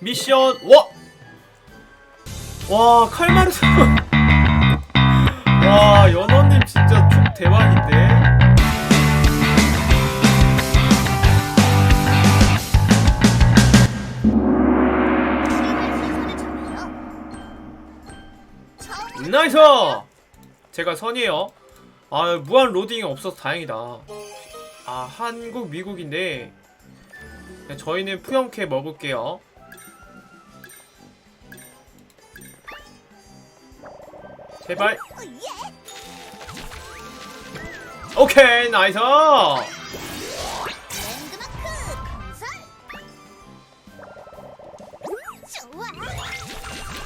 미션 와! 와 칼마르스 와 연어님 진짜 좀 대박인데? 나이스! 제가 선이에요. 아 무한 로딩이 없어서 다행이다. 아 한국 미국인데. 저희는 푸영캐 먹을게요 제발 오케이 나이스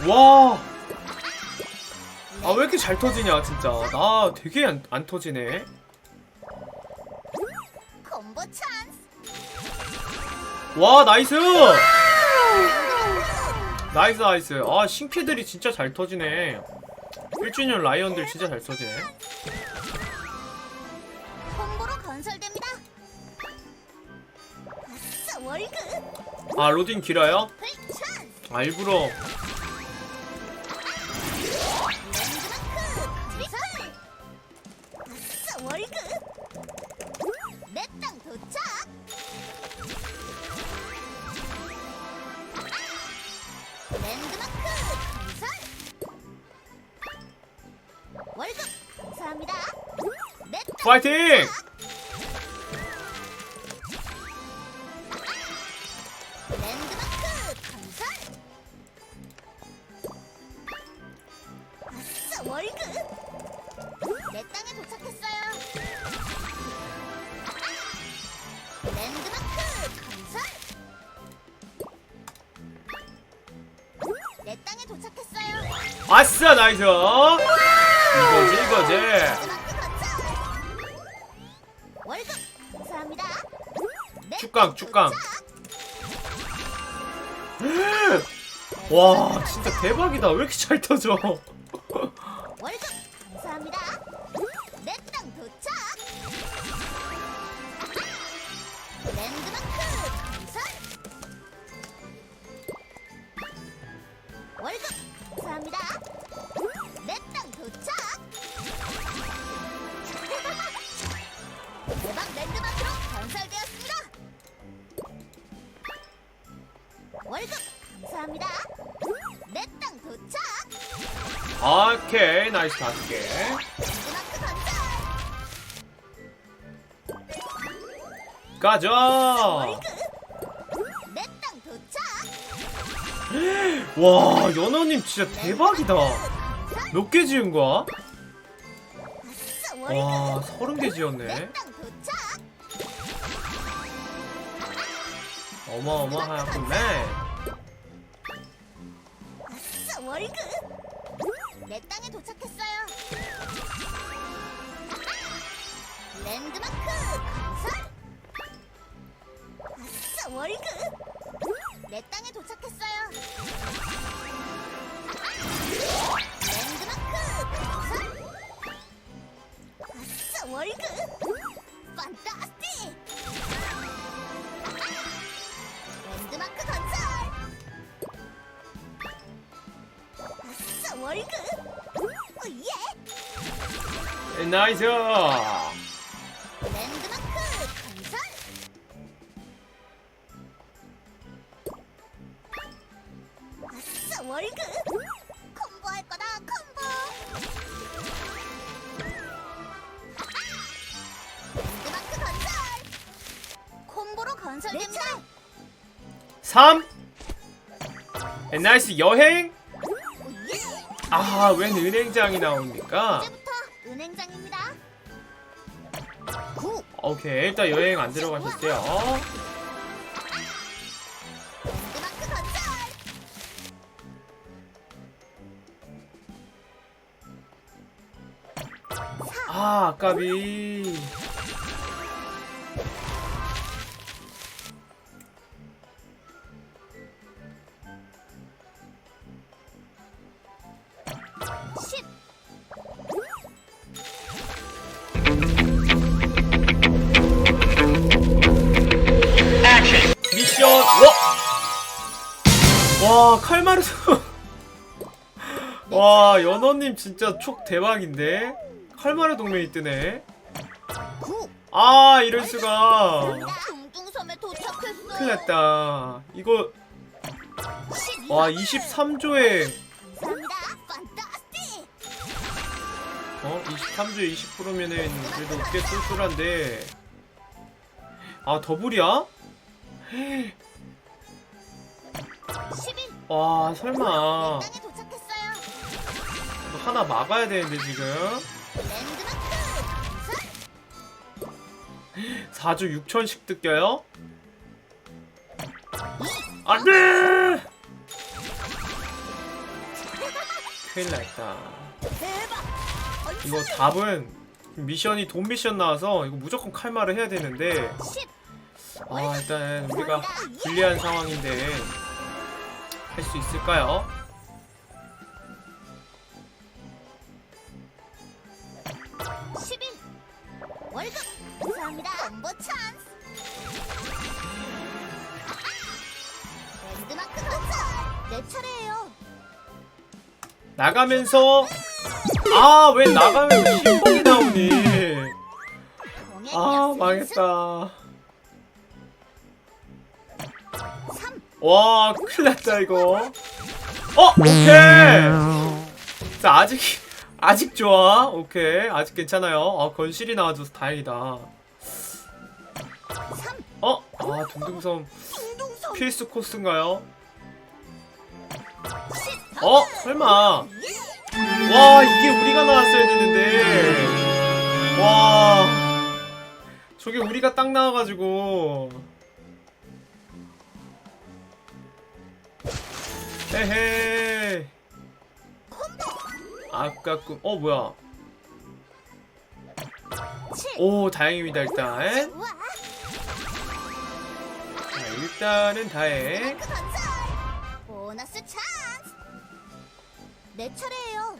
와. 아, 왜 이렇게 잘 터지냐, 진짜. 나 되게 안, 안 터지네. 와, 나이스! 나이스, 나이스. 아, 신캐들이 진짜 잘 터지네. 1주년 라이언들 진짜 잘 터지네. 콤보로 건설됩니다 아싸 월급 아, 로딩 길어요? 아, 일부러. 파이팅! 랜드마크 건설 아싸 월급 내 땅에 도착했어요 랜드마크 건설 내 땅에 도착했어요 아싸, 나이스! 이거지, 이거지. 축강, 축강. 와, 진짜 대박이다. 왜 이렇게 잘 터져? 월급 감사합니다. 월급 감사합니다. 내 땅 도착. 오케이, 나이스 다섯 개. 가자! 내 땅 도착. 와, 연어님 진짜 대박이다. 몇 개 지은 거야? 아싸 와, 월급 서른 개 지었네. 내 땅 도착. 어마어마하군네. 월급 내 땅에 도착했어요. 랜드마크 건설. 아싸 월급 내 땅에 도착했어요. 랜드마크 건설. 아싸 월급 판타스 나이스! 랜드마크 건설 아싸 월급 콤보할 거다 콤보 랜드마크 건설 콤보로 건설됩니다 3. 나이스 여행? 아, 웬 은행장이 나옵니까? 이제부터 오케이, 일단 여행 안 건설 아, 아까비. 와 칼마르스 와 연어님 진짜 촉 대박인데 칼마르 동맹이 뜨네 9아 이럴 수가 둥둥섬에 도착했어요. 큰일났다 이거 12와 23조에 감사합니다. 판타스틱. 어 23조에 20%면은 그래도 꽤 쏠쏠한데 아 더블이야? 11와 설마 땅에 도착했어요. 하나 막아야 되는데 지금 랜드마크. 4조 6천씩 뜯겨요? 안돼! 큰일 났다 대박. 이거 답은 미션이 돈 미션 나와서 이거 무조건 칼말을 해야 되는데 10 아 일단 우리가 불리한 상황인데 할 수 있을까요? 십일. 월급. 감사합니다. 콤보 찬스. 랜드마크 도착! 내 차례예요. 나가면서? 아 왜 나가면 신분이 나오니? 아 망했다 와 큰일 났다 이거. 어 오케이! 자 아직 아직 좋아. 오케이. 아직 괜찮아요. 아 건실이 나와줘서 다행이다. 3 어? 아 둥둥섬 필수 코스인가요? 10 어? 설마. 와 이게 우리가 나왔어야 되는데. 와. 저게 우리가 딱 나와가지고 헤헤 아깝군 어 뭐야? 7오 다행입니다 일단. 자, 일단은 다행. 보너스 찬스. 내 차례예요.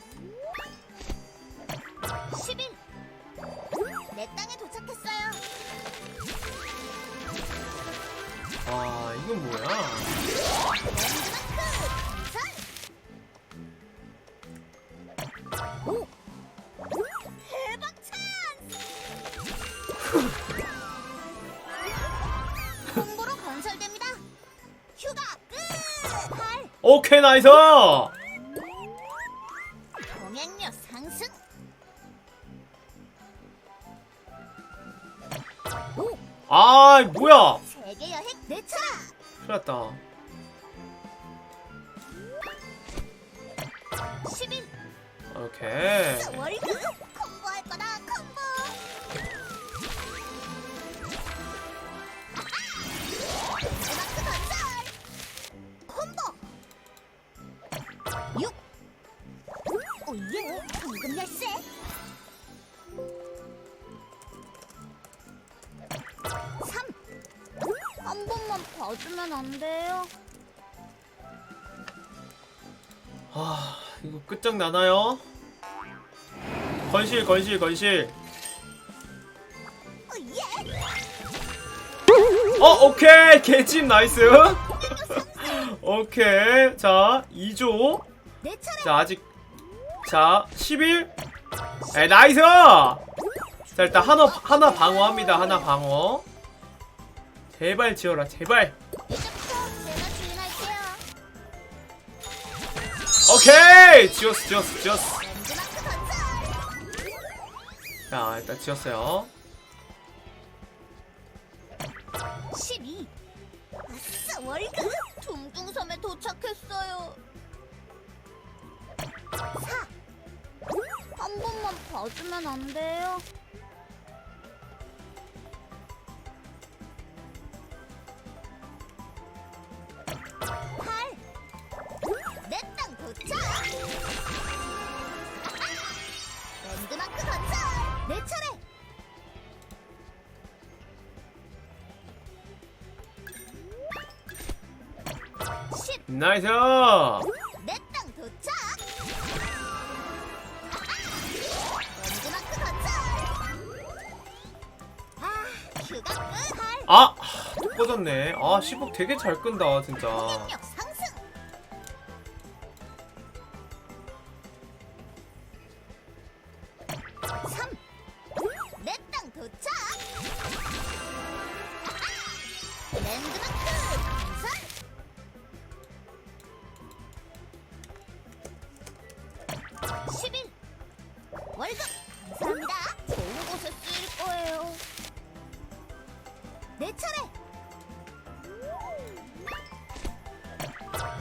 11내 땅에 도착했어요. 아 이건 뭐야 휴가 끝! 8 오케이 나이스! 동행료 상승! 오! 아 뭐야? 세계 여행 내 차례 큰일 났다. 11 오케이. 월급 봐주면 안 돼요? 아 이거 끝장 나나요? 건실 건실 건실. 어 오케이. 개집 나이스. 오케이. 자 2조. 내 차례. 자 아직. 자 11. 에 나이스! 자 일단 하나 하나 방어합니다. 하나 방어. 제발 지어라 제발 오케이! 지었어 랜드마크 건설 자 일단 지었어요. 12 아싸 월급? 둥둥섬에 도착했어요. 4 한 번만 봐주면 안 돼요? 나이스 내 땅 도착! 랜드마크 건설! 아, 휴가 끝! 할아또 꺼졌네 아 10억 되게 잘 끈다 진짜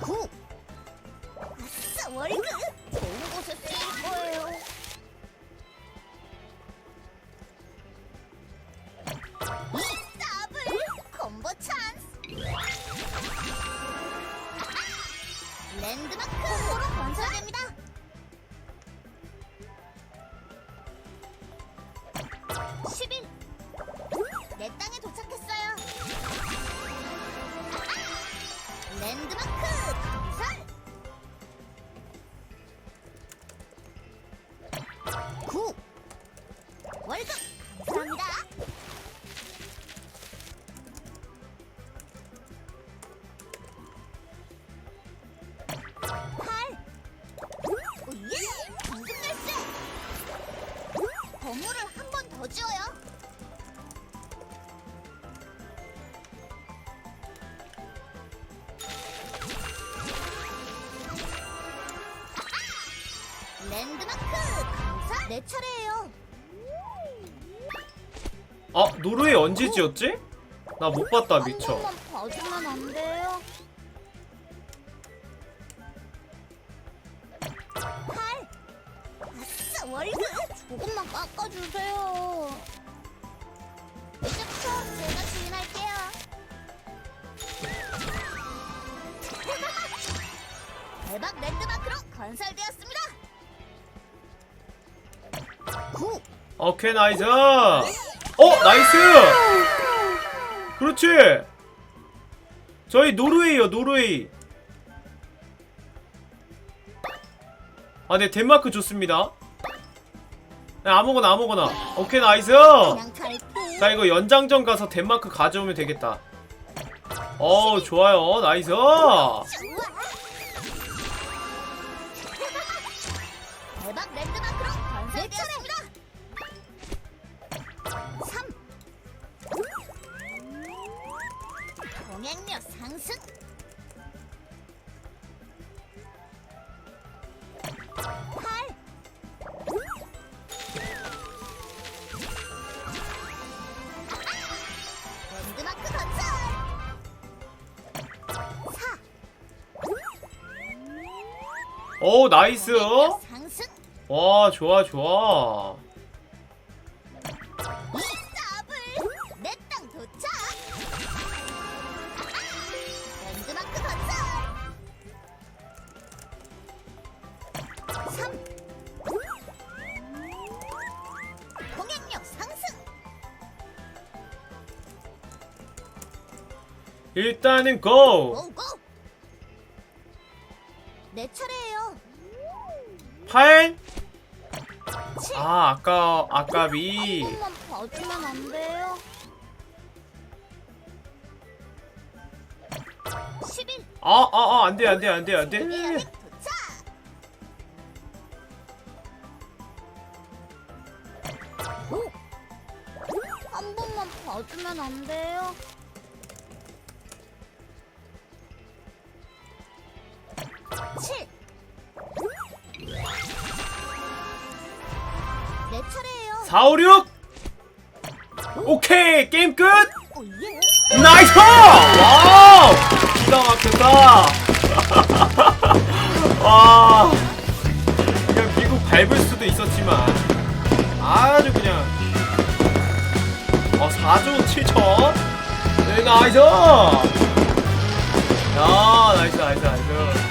9 아싸 월급 내 차례예요. 아 노르웨이 언제 지었지? 나 못 봤다 미쳐. 번만 봐주면 안 돼요? 팔. 아싸 월급 조금만 깎아주세요. 이제부터 제가 주인할게요. 대박 랜드마크로 건설되었습니다. 9 오케이 나이스. 어 나이스! 그렇지. 저희 노르웨이요 노르웨이. 아네 덴마크 좋습니다. 네, 아무거나 아무거나. 오케이 나이스! 자 이거 연장전 가서 덴마크 가져오면 되겠다. 어 좋아요. 나이스 오 나이스. 동행력 상승 와 좋아 좋아. 이 더블 내땅 도착 랜드마크 건설 3 공격력 상승 일단은 고! 고고 아 아까 아까비 한 번만 봐주면 안 돼요? 11 아아아 안돼 안돼 안돼 안돼 456 오케이 게임 끝! 나이스 와우! 기가 막혔다. 와. 그냥 미국 밟을 수도 있었지만 아주 그냥 어 4조 7천? 네 나이스! 야 나이스 나이스 나이스.